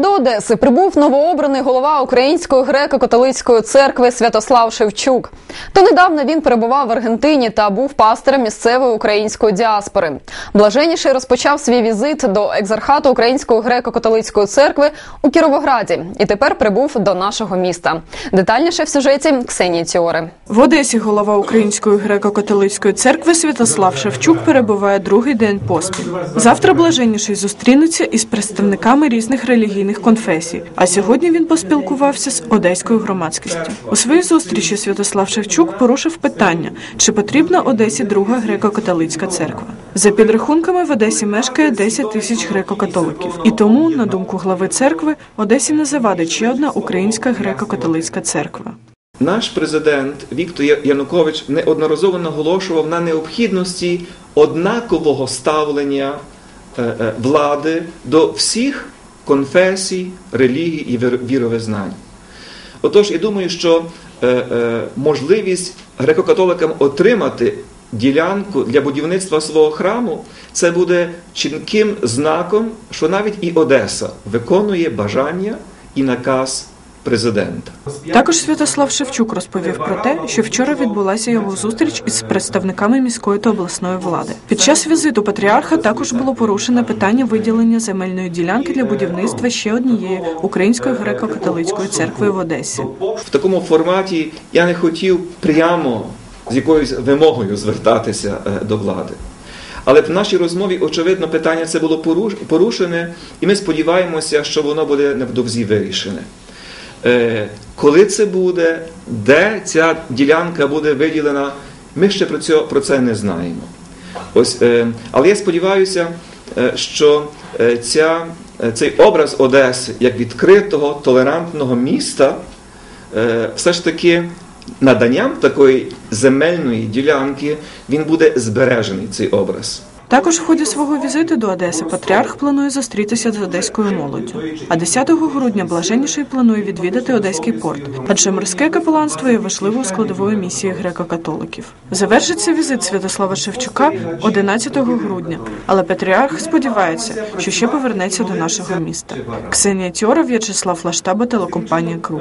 До Одеси прибув новообраний голова Української греко-католицької церкви Святослав Шевчук. То недавно він перебував в Аргентині та був пастором місцевої української діаспори. Блаженніший розпочав свій візит до екзархату Української греко-католицької церкви у Кіровограді і тепер прибув до нашого міста. Детальніше в сюжеті Ксенії Тіори. В Одесі голова Української греко-католицької церкви Святослав Шевчук перебуває другий день поспіль. Завтра блаженніший зустрінеться із представниками різних релігійних конфесій. А сьогодні він поспілкувався з одеською громадськістю. У своїй зустрічі Святослав Шевчук порушив питання, чи потрібна Одесі друга греко-католицька церква. За підрахунками в Одесі мешкає 10 тисяч греко-католиків, і тому, на думку глави церкви, Одесі не завадить ще одна українська греко-католицька церква. Наш президент Віктор Янукович неодноразово наголошував на необхідності однакового ставлення е, е, влади до всіх конфесій, релігій і вір- віровизнань. Отож, я думаю, що е, е, можливість греко-католикам отримати ділянку для будівництва свого храму це буде чітким знаком, що навіть і Одеса виконує бажання і наказ президента. Також Святослав Шевчук розповів про те, що вчора відбулася його зустріч із представниками міської та обласної влади. Під час візиту патріарха також було порушено питання виділення земельної ділянки для будівництва ще однієї української греко-католицької церкви в Одесі. В такому форматі я не хотів прямо з якоюсь вимогою звертатися е, до влади. Але в нашій розмові, очевидно, питання це було поруш- порушене, і ми сподіваємося, що воно буде невдовзі вирішене. Е, Коли це буде, де ця ділянка буде виділена, ми ще про це, не знаємо. Ось, е, але я сподіваюся, е, що ця, цей образ Одеси як відкритого, толерантного міста все ж таки наданням такої земельної ділянки він буде збережений цей образ. Також в ході свого візиту до Одеси патріарх планує зустрітися з одеською молоддю. А 10 грудня блаженніший планує відвідати одеський порт, адже морське капеланство є важливою складовою місії греко-католиків. Завершиться візит Святослава Шевчука 11 грудня, але патріарх сподівається, що ще повернеться до нашого міста. Ксенія Тьора, В'ячеслав Лаштаба, телекомпанія Круг.